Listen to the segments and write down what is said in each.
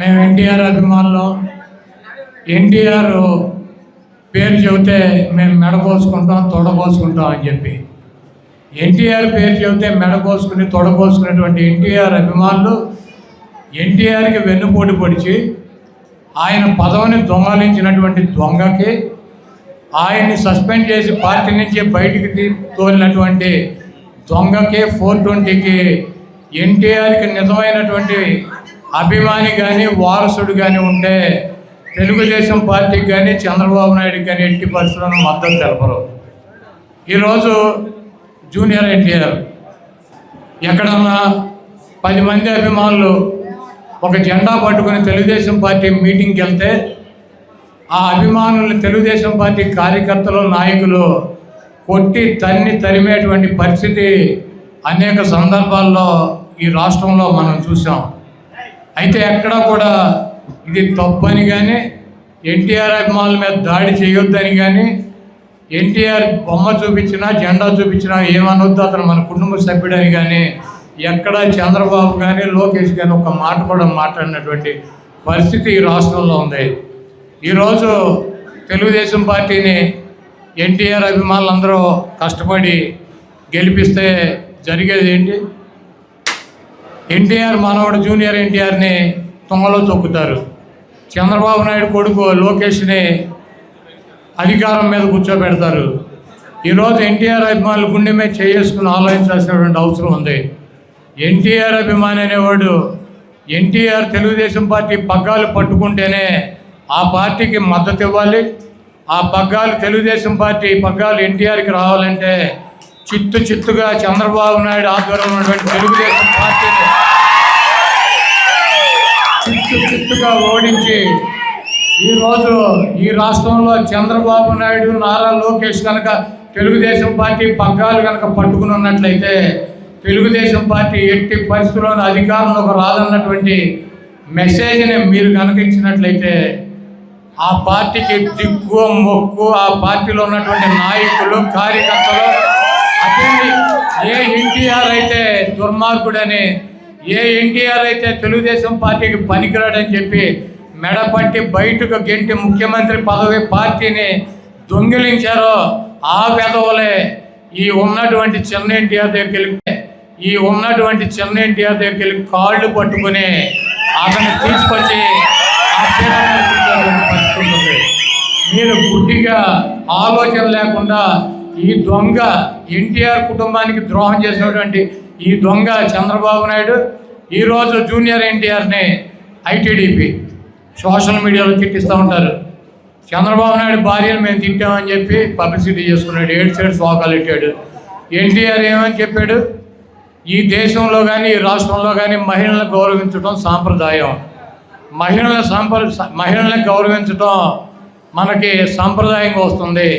మేము ఎన్టీఆర్ అభిమానులు. ఎన్టీఆర్ పేరు చెబితే మేము మెడకోసుకుంటాం తొడకోసుకుంటాం అని చెప్పి. ఎన్టీఆర్ పేరు చెబితే మెడకోసుకుని తొడకోసుకునేటువంటి ఎన్టీఆర్ అభిమానులు ఎన్టీఆర్కి వెన్నుపోటు పొడిచి ఆయన పదవిని దొంగలించినటువంటి దొంగకి ఆయన్ని సస్పెండ్ చేసి పార్టీ నుంచి బయటికి తోలినటువంటి దొంగకి ఫోర్ ట్వంటీకి ఎన్టీఆర్కి నిజమైనటువంటి అభిమాని కానీ వారసుడు కానీ ఉంటే తెలుగుదేశం పార్టీకి కానీ చంద్రబాబు నాయుడుకి కానీ ఎట్టి పరిస్థితులను మద్దతు తెలపరు. ఈరోజు జూనియర్ ఎన్టీఆర్. ఎక్కడన్నా పది మంది అభిమానులు ఒక జెండా పట్టుకుని తెలుగుదేశం పార్టీ మీటింగ్కి వెళ్తే ఆ అభిమానులు తెలుగుదేశం పార్టీ కార్యకర్తలు నాయకులు కొట్టి తన్ని తరిమేటువంటి పరిస్థితి అనేక సందర్భాల్లో ఈ రాష్ట్రంలో మనం చూసాం అయితే ఎక్కడా కూడా ఇది తప్పని కానీ ఎన్టీఆర్ అభిమానుల మీద దాడి చేయొద్దని కానీ ఎన్టీఆర్ బొమ్మ చూపించినా జెండా చూపించినా ఏమనొద్దు అతను మన కుటుంబ సభ్యుడని కానీ ఎక్కడ చంద్రబాబు కానీ లోకేష్ కానీ ఒక మాట కూడా మాట్లాడినటువంటి పరిస్థితి ఈ రాష్ట్రంలో ఉంది. ఈరోజు తెలుగుదేశం పార్టీని ఎన్టీఆర్ అభిమానులందరూ కష్టపడి గెలిపిస్తే జరిగేది ఏంటి? ఎన్టీఆర్ మనవడు జూనియర్ ఎన్టీఆర్ని తుంగలో తొక్కుతారు. చంద్రబాబు నాయుడు కొడుకు లోకేష్ని అధికారం మీద కూర్చోబెడతారు. ఈరోజు ఎన్టీఆర్ అభిమానులు గుండె మీద చేసుకుని ఆలోచించాల్సినటువంటి అవసరం ఉంది. ఎన్టీఆర్ అభిమాని అనేవాడు ఎన్టీఆర్ తెలుగుదేశం పార్టీ పగ్గాలు పట్టుకుంటేనే ఆ పార్టీకి మద్దతు ఇవ్వాలి. ఆ పగ్గాలు తెలుగుదేశం పార్టీ పగ్గాలు ఎన్టీఆర్కి రావాలంటే చిత్తు చిత్తుగా చంద్రబాబు నాయుడు ఆధ్వర్యంలో ఉన్నటువంటి తెలుగుదేశం పార్టీని చిత్తు చిత్తుగా ఓడించి ఈరోజు ఈ రాష్ట్రంలో చంద్రబాబు నాయుడు నారా లోకేష్ కనుక తెలుగుదేశం పార్టీ పగ్గాలు కనుక పట్టుకుని ఉన్నట్లయితే తెలుగుదేశం పార్టీ ఎట్టి పరిస్థితుల్లోనూ అధికారంలోకి రాదన్నటువంటి మెసేజ్ని మీరు కనుక ఇచ్చినట్లయితే ఆ పార్టీకి దిక్కు మొక్కు ఆ పార్టీలో ఉన్నటువంటి నాయకులు కార్యకర్తలు ఏ ఎన్టీఆర్ అయితే దుర్మార్గుడని ఏ ఎన్టీఆర్ అయితే తెలుగుదేశం పార్టీకి పనికిరాడని చెప్పి మెడపట్టి బయటకు గెంటి ముఖ్యమంత్రి పదవి పార్టీని దొంగిలించారో ఆ పెదవులే ఈ ఉన్నటువంటి చిన్న ఎన్టీఆర్ దగ్గరికి వెళ్ళి ఈ ఉన్నటువంటి చిన్న ఎన్టీఆర్ దగ్గరికి వెళ్ళి కాళ్ళు పట్టుకుని అతన్ని తీసుకొచ్చి ఆ మీరు గుడ్డిగా ఆలోచన లేకుండా ఈ దొంగ ఎన్టీఆర్ కుటుంబానికి ద్రోహం చేసినటువంటి ఈ దొంగ చంద్రబాబు నాయుడు ఈరోజు జూనియర్ ఎన్టీఆర్ని ఐటీడీపీ సోషల్ మీడియాలో తిట్టిస్తూ ఉంటారు. చంద్రబాబు నాయుడు భార్యను మేము తిట్టామని చెప్పి పబ్లిసిటీ చేసుకున్నాడు ఏడు సైడ్ శోకాలు పెట్టాడు. ఎన్టీఆర్ ఏమని చెప్పాడు? ఈ దేశంలో కానీ ఈ రాష్ట్రంలో కానీ మహిళలను గౌరవించడం సాంప్రదాయం. మహిళల సాంప్ర మహిళలను గౌరవించడం మనకి సాంప్రదాయంగా వస్తుంది.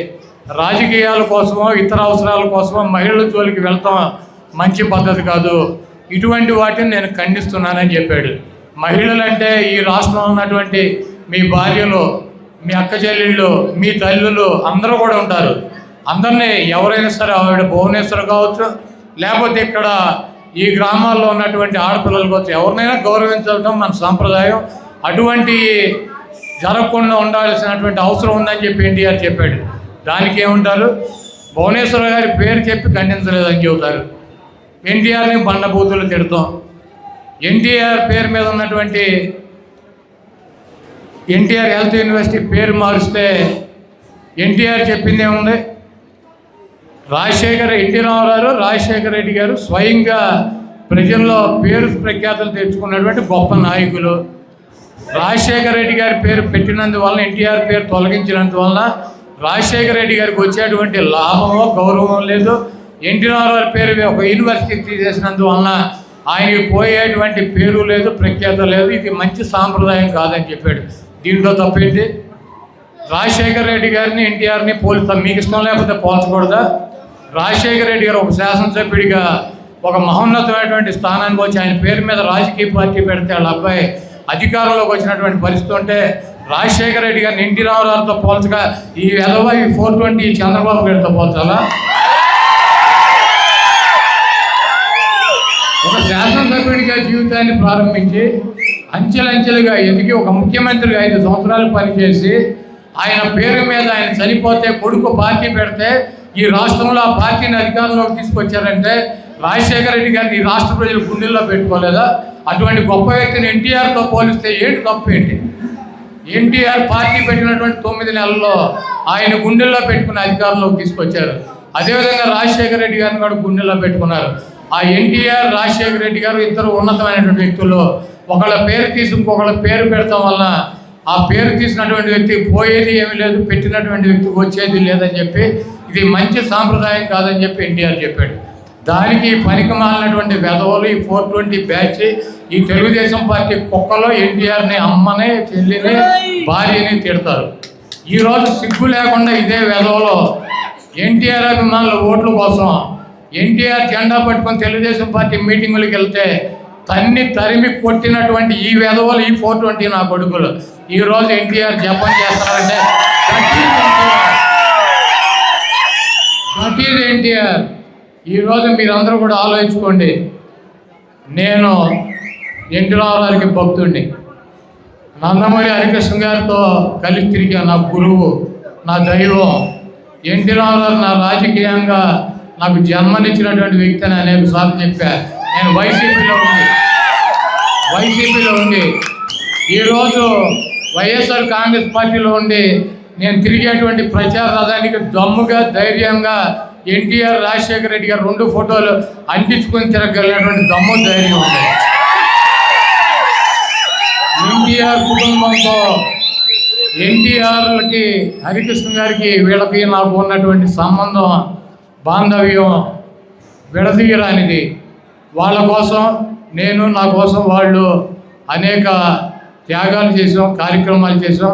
రాజకీయాల కోసమో ఇతర అవసరాల కోసమో మహిళల జోలికి వెళ్తాం మంచి పద్ధతి కాదు. ఇటువంటి వాటిని నేను ఖండిస్తున్నానని చెప్పాడు. మహిళలంటే ఈ రాష్ట్రంలో ఉన్నటువంటి మీ భార్యలు మీ అక్క చెల్లెళ్ళు మీ తల్లులు అందరూ కూడా ఉంటారు. అందరినీ ఎవరైనా సరే ఆవిడ భువనేశ్వర్ కావచ్చు లేకపోతే ఇక్కడ ఈ గ్రామాల్లో ఉన్నటువంటి ఆడపిల్లలు కావచ్చు ఎవరినైనా గౌరవించడం మన సాంప్రదాయం. అటువంటి జరగకుండా ఉండాల్సినటువంటి అవసరం ఉందని చెప్పి ఎన్టీఆర్ చెప్పాడు. దానికి ఏముంటారు భువనేశ్వర గారి పేరు చెప్పి ఖండించలేదని చెబుతారు ఎన్టీఆర్ని బండబూతులు తిడతాం. ఎన్టీఆర్ పేరు మీద ఉన్నటువంటి ఎన్టీఆర్ హెల్త్ యూనివర్సిటీ పేరు మారుస్తే ఎన్టీఆర్ చెప్పింది ఏముంది? రాజశేఖర్ ఎన్టీ రామారావు రాజశేఖర రెడ్డి గారు స్వయంగా ప్రజల్లో పేరు ప్రఖ్యాతులు తెచ్చుకున్నటువంటి గొప్ప నాయకులు. రాజశేఖర రెడ్డి గారి పేరు పెట్టినందువలన ఎన్టీఆర్ పేరు తొలగించినందువలన రాజశేఖర రెడ్డి గారికి వచ్చేటువంటి లాభమో గౌరవం లేదు. ఎన్టీ రామారావు పేరు ఒక యూనివర్సిటీ తీసేసినందువలన ఆయనకి పోయేటువంటి పేరు లేదు ప్రఖ్యాత లేదు. ఇది మంచి సాంప్రదాయం కాదని చెప్పాడు. దీంట్లో తప్పేంటి? రాజశేఖర రెడ్డి గారిని ఎన్టీఆర్ని పోలుస్తాం. మీకు ఇష్టం లేకపోతే పోల్చకూడదా? రాజశేఖర రెడ్డి గారు ఒక శాసనసభ్యుడిగా ఒక మహోన్నతమైనటువంటి స్థానానికి వచ్చి ఆయన పేరు మీద రాజకీయ పార్టీ పెడితే వాళ్ళ అబ్బాయి అధికారంలోకి వచ్చినటువంటి పరిస్థితి ఉంటే రాజశేఖర రెడ్డి గారిని ఎన్టీ రామారావుతో పోల్చగా ఈ ఎదవ ఈ ఫోర్ ట్వంటీ చంద్రబాబు గారితో పోల్చాలా? ఒక శాసనసభ్యుడిగా జీవితాన్ని ప్రారంభించి అంచెలంచెలుగా ఎదిగి ఒక ముఖ్యమంత్రిగా ఐదు సంవత్సరాలు పనిచేసి ఆయన పేరు మీద ఆయన చనిపోతే కొడుకు పార్టీ పెడితే ఈ రాష్ట్రంలో ఆ పార్టీని అధికారంలోకి తీసుకొచ్చారంటే రాజశేఖర రెడ్డి గారిని ఈ రాష్ట్ర ప్రజలు గుండెల్లో పెట్టుకోలేదా? అటువంటి గొప్ప వ్యక్తిని ఎన్టీఆర్తో పోలిస్తే ఏంటి తప్పు ఏంటి? ఎన్టీఆర్ పార్టీ పెట్టినటువంటి తొమ్మిది నెలల్లో ఆయన గుండెల్లో పెట్టుకుని అధికారంలోకి తీసుకొచ్చారు. అదేవిధంగా రాజశేఖర రెడ్డి గారిని కూడా గుండెల్లో పెట్టుకున్నారు. ఆ ఎన్టీఆర్ రాజశేఖర రెడ్డి గారు ఇద్దరు ఉన్నతమైనటువంటి వ్యక్తులు ఒకళ్ళ పేరు తీసి ఇంకొకళ్ళ పేరు పెడతాం వలన ఆ పేరు తీసినటువంటి వ్యక్తి పోయేది ఏమీ లేదు పెట్టినటువంటి వ్యక్తి వచ్చేది లేదని చెప్పి ఇది మంచి సాంప్రదాయం కాదని చెప్పి ఎన్టీఆర్ చెప్పాడు. దానికి పనికి మాలినటువంటి వెధవలు ఈ ఫోర్ ట్వంటీ బ్యాచ్ ఈ తెలుగుదేశం పార్టీ కుక్కలో ఎన్టీఆర్ని అమ్మని చెల్లిని భార్యని తిడతారు. ఈరోజు సిగ్గు లేకుండా ఇదే వెధవలో ఎన్టీఆర్ అభిమానుల ఓట్ల కోసం ఎన్టీఆర్ జెండా పట్టుకొని తెలుగుదేశం పార్టీ మీటింగులకు వెళ్తే తన్ని తరిమి కొట్టినటువంటి ఈ వెధవలు ఈ ఫోర్ ట్వంటీ నా కొడుకులు. ఈరోజు ఎన్టీఆర్ జపం చేస్తారంటే దట్ ఈజ్ ఎన్టీఆర్. ఈరోజు మీరందరూ కూడా ఆలోచించుకోండి. నేను ఎన్టీ భక్తుడిని. నందమూరి హరికృష్ణ గారితో కలిసి తిరిగా నా గురువు నా దైవం ఎన్టీ రామారావు నా రాజకీయంగా నాకు జన్మనిచ్చినటువంటి వ్యక్తి అని అనేక సార్లు చెప్పా. నేను వైసీపీలో ఉంది వైసీపీలో ఉండి ఈరోజు వైఎస్ఆర్ కాంగ్రెస్ పార్టీలో ఉండి నేను తిరిగేటువంటి ప్రచార రథానికి దమ్ముగా ధైర్యంగా ఎన్టీఆర్ రాజశేఖర రెడ్డి గారు రెండు ఫోటోలు అంటించుకొని తిరగలిగినటువంటి దమ్ము ధైర్యం ఉంది. ఎన్టీఆర్ కుటుంబంతో ఎన్టీఆర్లకి హరికృష్ణ గారికి వీళ్ళకి నాకు ఉన్నటువంటి సంబంధం బాంధవ్యం విడదీయరానిది. వాళ్ళ కోసం నేను నా కోసం వాళ్ళు అనేక త్యాగాలు చేసాం కార్యక్రమాలు చేసాం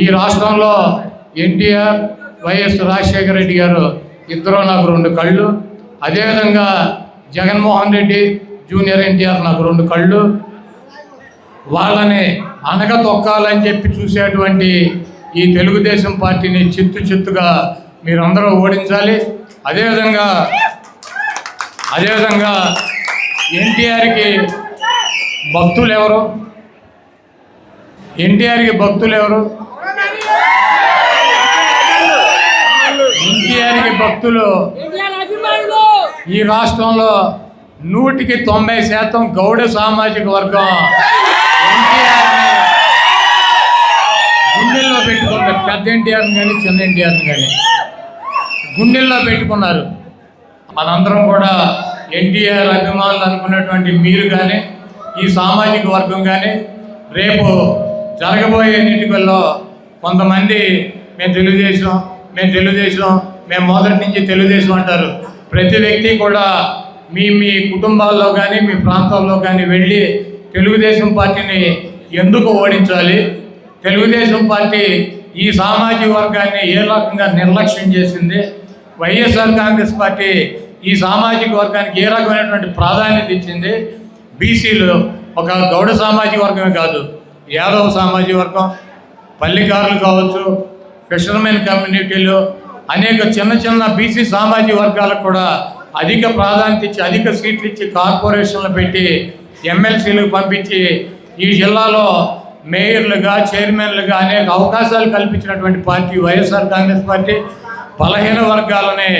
ఈ రాష్ట్రంలో ఎన్టీఆర్ వైఎస్ రాజశేఖర రెడ్డి గారు ఇద్దరు నాకు రెండు కళ్ళు. అదేవిధంగా జగన్మోహన్ రెడ్డి జూనియర్ ఎన్టీఆర్ నాకు రెండు కళ్ళు. వాళ్ళని అనగ తొక్కాలని చెప్పి చూసేటువంటి ఈ తెలుగుదేశం పార్టీని చిత్తు చిత్తుగా మీరందరూ ఓడించాలి. అదేవిధంగా అదేవిధంగా ఎన్టీఆర్కి భక్తులు ఎవరు ఎన్టీఆర్కి భక్తులు ఎవరు ఎన్టీఆర్కి భక్తులు ఈ రాష్ట్రంలో నూటికి తొంభై శాతం గౌడ సామాజిక వర్గం ఎన్టీఆర్ని గుండెల్లో పెట్టుకున్నారు పెద్ద ఎన్టీఆర్ని కానీ చిన్న ఎన్టీఆర్ని కానీ గుండెల్లో పెట్టుకున్నారు. మనందరం కూడా ఎన్టీఆర్ అభిమానులు అనుకున్నటువంటి మీరు కానీ ఈ సామాజిక వర్గం కానీ రేపు జరగబోయే ఎన్నికల్లో కొంతమంది మేము తెలుగుదేశం మేము తెలుగుదేశం మేము మొదటి నుంచి తెలుగుదేశం అంటారు. ప్రతి వ్యక్తి కూడా మీ మీ కుటుంబాల్లో కానీ మీ ప్రాంతాల్లో కానీ వెళ్ళి తెలుగుదేశం పార్టీని ఎందుకు ఓడించాలి? తెలుగుదేశం పార్టీ ఈ సామాజిక వర్గాన్ని ఏ రకంగా నిర్లక్ష్యం చేసింది? వైఎస్ఆర్ కాంగ్రెస్ పార్టీ ఈ సామాజిక వర్గానికి ఏ రకమైనటువంటి ప్రాధాన్యత ఇచ్చింది? బీసీలు ఒక గౌడ సామాజిక వర్గమే కాదు యాదవ సామాజిక వర్గం పల్లెకారులు కావచ్చు ఫిషర్మెన్ కమ్యూనిటీలు అనేక చిన్న చిన్న బీసీ సామాజిక వర్గాలకు కూడా అధిక ప్రాధాన్యత ఇచ్చి అధిక సీట్లు ఇచ్చి కార్పొరేషన్లు పెట్టి ఎమ్మెల్సీలకు పంపించి ఈ జిల్లాలో మేయర్లుగా చైర్మన్లుగా అనేక అవకాశాలు కల్పించినటువంటి పార్టీ వైఎస్ఆర్ కాంగ్రెస్ పార్టీ బలహీన వర్గాలనే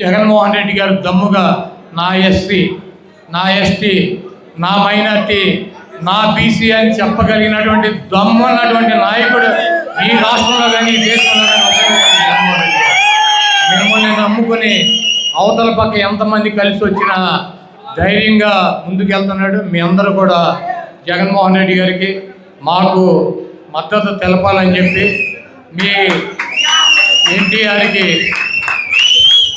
జగన్మోహన్ రెడ్డి గారు దమ్ముగా నా ఎస్సీ నా ఎస్టీ నా మైనార్టీ నా బీసీ అని చెప్పగలిగినటువంటి దమ్ము అన్నటువంటి నాయకుడు ఈ రాష్ట్రంలో కానీ ఈ దేశంలో కానీ మిమ్మల్ని అవతల పక్క ఎంతమంది కలిసి వచ్చినా ధైర్యంగా ముందుకెళ్తున్నాడు మీ అందరూ కూడా జగన్మోహన్ రెడ్డి గారికి. మాకు మద్దతు తెలపాలని చెప్పి మీ ఎన్టీఆర్కి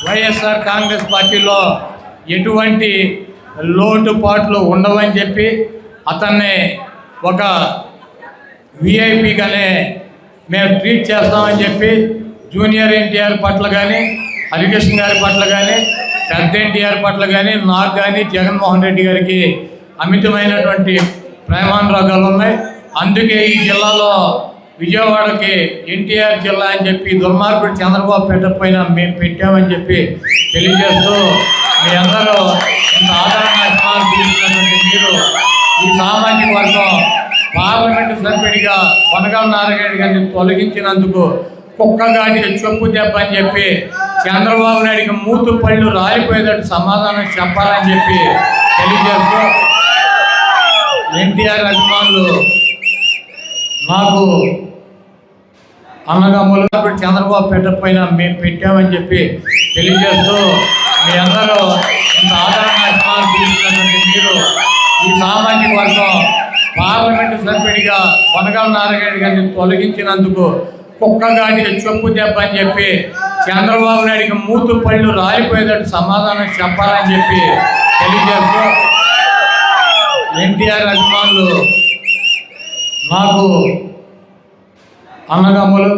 వైఎస్ఆర్ కాంగ్రెస్ పార్టీలో ఎటువంటి లోటుపాట్లు ఉండవని చెప్పి అతన్ని ఒక విఐపీగానే మేము ట్రీట్ చేస్తామని చెప్పి జూనియర్ ఎన్టీఆర్ పట్ల కానీ హరికృష్ణ గారి పట్ల కానీ పెద్ద ఎన్టీఆర్ పట్ల కానీ నాకు కానీ జగన్మోహన్ రెడ్డి గారికి అమితమైనటువంటి ప్రేమానురాగాలు ఉన్నాయి. అందుకే ఈ జిల్లాలో విజయవాడకి ఎన్టీఆర్ జిల్లా అని చెప్పి దుర్మార్గుడు చంద్రబాబు పెట్టకపోయినా మేము పెట్టామని చెప్పి తెలియజేస్తూ మీ అందరూ ఇంత ఆదరణ తీసుకున్నటువంటి మీరు ఈ సామాజిక వర్గం పార్లమెంటు సభ్యుడిగా కొనగల నారాయణ గారిని తొలగించినందుకు కుక్కగాడికి చెప్పు దెబ్బ అని చెప్పి చంద్రబాబు నాయుడికి మూతు పళ్ళు రాలిపోయేటట్టు సమాధానం చెప్పాలని చెప్పి తెలియజేస్తూ ఎన్టీఆర్ అభిమానులు నాకు అన్నదమ్ములు చంద్రబాబు పెట్టకపోయినా మేము పెట్టామని చెప్పి తెలియజేస్తూ మీ అందరూ ఇంత ఆదరణ అభిమానులు మీరు ఈ సామాజిక వర్గం పార్లమెంటు సభ్యుడిగా కొనగల నారాయణ గారిని తొలగించినందుకు కుక్కగాడికి చెప్పు దెబ్బ అని చెప్పి చంద్రబాబు నాయుడికి మూతు పళ్ళు రాలిపోయేటట్టు సమాధానం చెప్పాలని చెప్పి తెలియజేస్తూ ఎన్టీఆర్ అభిమానులు నాకు అన్నదమ్ములు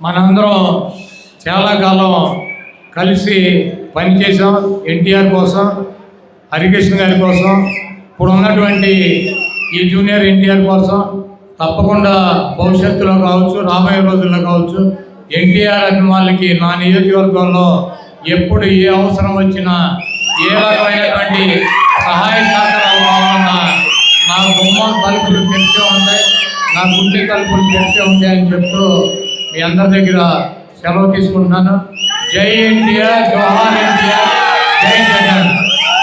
మనందరం చాలా కాలం కలిసి పనిచేసాం ఎన్టీఆర్ కోసం హరికృష్ణ గారి కోసం. ఇప్పుడు ఉన్నటువంటి ఈ జూనియర్ ఎన్టీఆర్ కోసం తప్పకుండా భవిష్యత్తులో కావచ్చు రాబోయే రోజుల్లో కావచ్చు ఎన్టీఆర్ అభిమానులకి నా నియోజకవర్గంలో ఎప్పుడు ఏ అవసరం వచ్చినా ఏ రకమైనటువంటి సహాయ సహకారాలు గుమ్మం తలుపులు తెరిచే ఉంటాయి నా గుండె తలుపులు తెరిచే ఉంటాయని చెప్తూ మీ అందరి దగ్గర సెలవు తీసుకుంటున్నాను. జై ఇండియా జోహార్ ఇండియా.